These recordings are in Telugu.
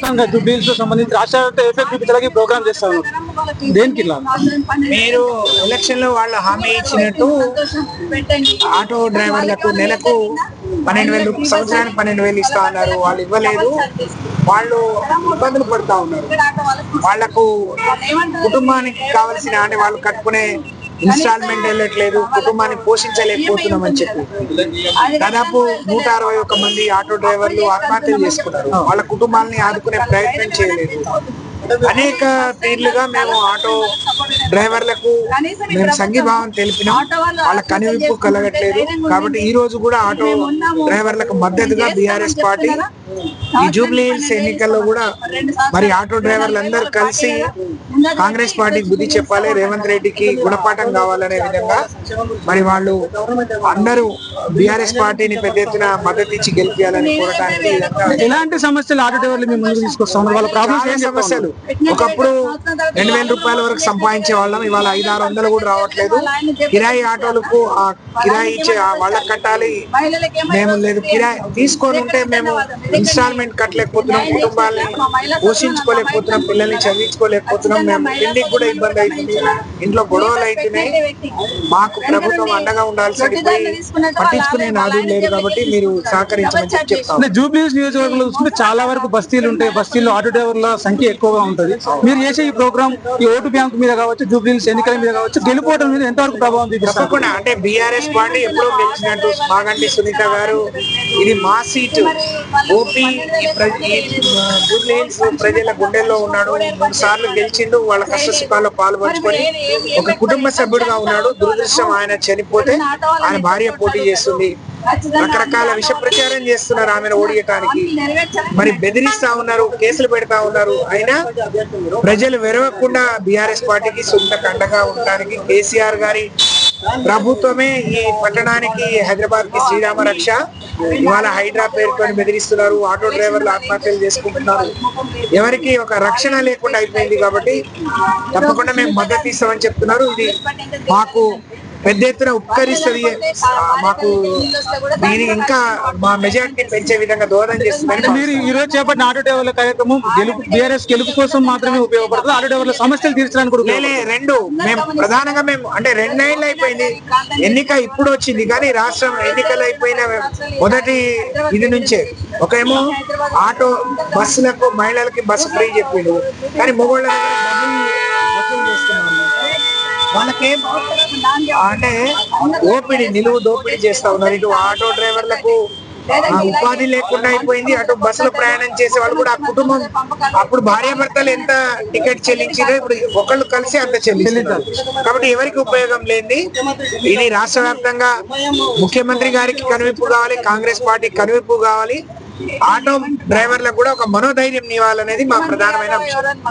వ్యాప్తంగా సంబంధించి రాష్ట్ర ఎఫెక్ట్ చూపించడానికి ప్రోగ్రామ్ చేస్తాను దేనికి మీరు ఎలక్షన్లో వాళ్ళు హామీ ఇచ్చినట్టు ఆటో డ్రైవర్లకు నెలకు పన్నెండు వేలు సంవత్సరానికి పన్నెండు వేలు ఇస్తా ఉన్నారు వాళ్ళు ఇవ్వలేదు. వాళ్ళు ఇబ్బందులు పడుతూ ఉన్నారు. వాళ్ళకు కుటుంబానికి కావలసిన అంటే వాళ్ళు కట్టుకునే ఇన్స్టాల్మెంట్ వెళ్ళట్లేదు కుటుంబాన్ని పోషించలేకపోతున్నామని చెప్పి. దాదాపు నూట అరవై ఒక్క మంది ఆటో డ్రైవర్లు ఆత్మహత్యలు చేసుకున్నారు. వాళ్ళ కుటుంబాలని ఆదుకునే ప్రయత్నం చేయలేదు. అనేక తీర్లుగా మేము ఆటో డ్రైవర్లకు మేము సంఘీభావం తెలిపినాం. వాళ్ళ కనువిప్పు కలగట్లేదు. కాబట్టి ఈ రోజు కూడా ఆటో డ్రైవర్లకు మద్దతుగా బీఆర్ఎస్ పార్టీ ఈ జూబ్లీ హిల్స్ ఎన్నికల్లో కూడా మరి ఆటో డ్రైవర్లు అందరూ కలిసి కాంగ్రెస్ పార్టీకి బుద్ధి చెప్పాలి. రేవంత్ రెడ్డికి గుణపాఠం కావాలనే విధంగా మరి వాళ్ళు అందరూ బీఆర్ఎస్ పార్టీని పెద్ద ఎత్తున మద్దతు ఇచ్చి గెలిపించాలని కోరడానికి ఇదంతా ఎలాంటి సమస్యలు ఆటో డ్రైవర్లు మీ ముందుకు తీసుకొస్తా వాళ్ళ ప్రాబ్లమ్స్ ఏం సమస్యలు. ఒకప్పుడు రెండు వేల రూపాయల వరకు సంపాదించే వాళ్ళం. ఇవాళ ఐదు ఆరు వందలు కూడా రావట్లేదు. కిరాయి ఆటోలకు ఆ కిరాయి ఇచ్చే ఆ వాళ్ళకి కట్టాలి. మేము లేదు. కిరాయి తీసుకొని ఉంటే మేము ఇన్స్టాల్మెంట్ కట్టలేకపోతున్నాం కుటుంబాలని పోషించుకోలేకపోతున్నాం పిల్లల్ని చదివించుకోలేకపోతున్నాం మేము తిండికి కూడా ఇబ్బంది అవుతుంది ఇంట్లో గొడవలు అవుతున్నాయి మాకు ప్రభుత్వం అండగా ఉండాల్సింది పోయి పట్టించుకునే నాదు లేదు కాబట్టి మీరు సహకరించమని చెప్పి చెప్తాం. అంటే జూబ్లీస్ నియోజకవర్గంలో చూసుకుంటే చాలా వరకు బస్తీలు ఉంటాయి. బస్తీల్లో ఆటో డ్రైవర్ల సంఖ్య ఎక్కువగా ఉంటది. మీరు చేసే ఈ ప్రోగ్రామ్ ఈ ఓటు బ్యాంక్ మీద కావచ్చు జూబ్లీస్ ఎన్నికల మీద కావచ్చు గెలుపోవడం మీద ఎంతవరకు ప్రభావం తప్పకుండా. అంటే బీఆర్ఎస్ పార్టీ ఎప్పుడో గెలిచినట్టు మాగంటి సునీత గారు ఇది మా సీటు. ఓపీ జూబ్లీ హిల్స్ ప్రజల గుండెల్లో ఉన్నాడు. మూడు సార్లు గెలిచిండు. వాళ్ళ కష్ట సుఖాల్లో పాల్పంచుకొని ఒక కుటుంబ సభ్యుడిగా ఉన్నాడు. దురదృష్టం ఆయన చనిపోతే ఆయన భార్య పోటీ చేస్తుంది. రకరకాల విష ప్రచారం చేస్తున్నారు ఆమెను ఓడియటానికి. మరి బెదిరిస్తా ఉన్నారు కేసులు పెడతా ఉన్నారు. అయినా ప్రజలు వెరవకుండా బీఆర్ఎస్ పార్టీకి సొంత కండగా ఉండడానికి కేసీఆర్ గారి ప్రభుత్వమే ఈ పట్టణానికి హైదరాబాద్కి శ్రీరామ రక్ష. ఇవాళ హైడ్రా పేరుతో బెదిరిస్తున్నారు ఆటో డ్రైవర్లు ఆత్మహత్యలు చేసుకుంటున్నారు. ఎవరికి ఒక రక్షణ లేకుండా అయిపోయింది కాబట్టి తప్పకుండా మేము మద్దతు ఇస్తామని చెప్తున్నారు. ఇది మాకు పెద్ద ఎత్తున ఉపకరిస్తుంది మాకు దీని ఇంకా మా మెజారిటీ పెంచే విధంగా దోహదం అంటే చేస్తుంది మీరు ఈ రోజు చేపట్టిన ఆటో డ్రైవర్ల కార్యక్రమం గెలుపు బీఆర్ఎస్ గెలుపు కోసం మాత్రమే ఉపయోగపడుతుంది. ఆటో డ్రైవర్ల సమస్యలు తీర్చడానికి కూడా రెండు. మేము ప్రధానంగా మేము అంటే రెండేళ్ళు అయిపోయింది. ఎన్నిక ఇప్పుడు వచ్చింది. కానీ రాష్ట్రం ఎన్నికలు అయిపోయిన మొదటి ఇది నుంచే. ఒకేమో ఆటో బస్సులకు మహిళలకి బస్సు ఫ్రీ చెప్పిండు కానీ మొగోళ్ళ చేస్తున్నాము. వాళ్ళకేం? అంటే ఓపిడి నిలువు దోపిడీ చేస్తా ఉన్నారు. ఇటు ఆటో డ్రైవర్లకు ఉపాధి లేకుండా అయిపోయింది. అటు బస్సులో ప్రయాణం చేసే వాళ్ళు కూడా ఆ కుటుంబం అప్పుడు భార్యాభర్తలు ఎంత టికెట్ చెల్లించారో ఇప్పుడు ఒకళ్ళు కలిసి అంత చెల్లిస్తారు కాబట్టి ఎవరికి ఉపయోగం లేనిది ఇది రాష్ట్ర వ్యాప్తంగా ముఖ్యమంత్రి గారికి కనువిప్పు కావాలి కాంగ్రెస్ పార్టీ కనువిప్పు కావాలి. ఆటో డ్రైవర్లకు కూడా ఒక మనోధైర్యం ఇవ్వాలనేది మా ప్రధానమైన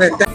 అంశం.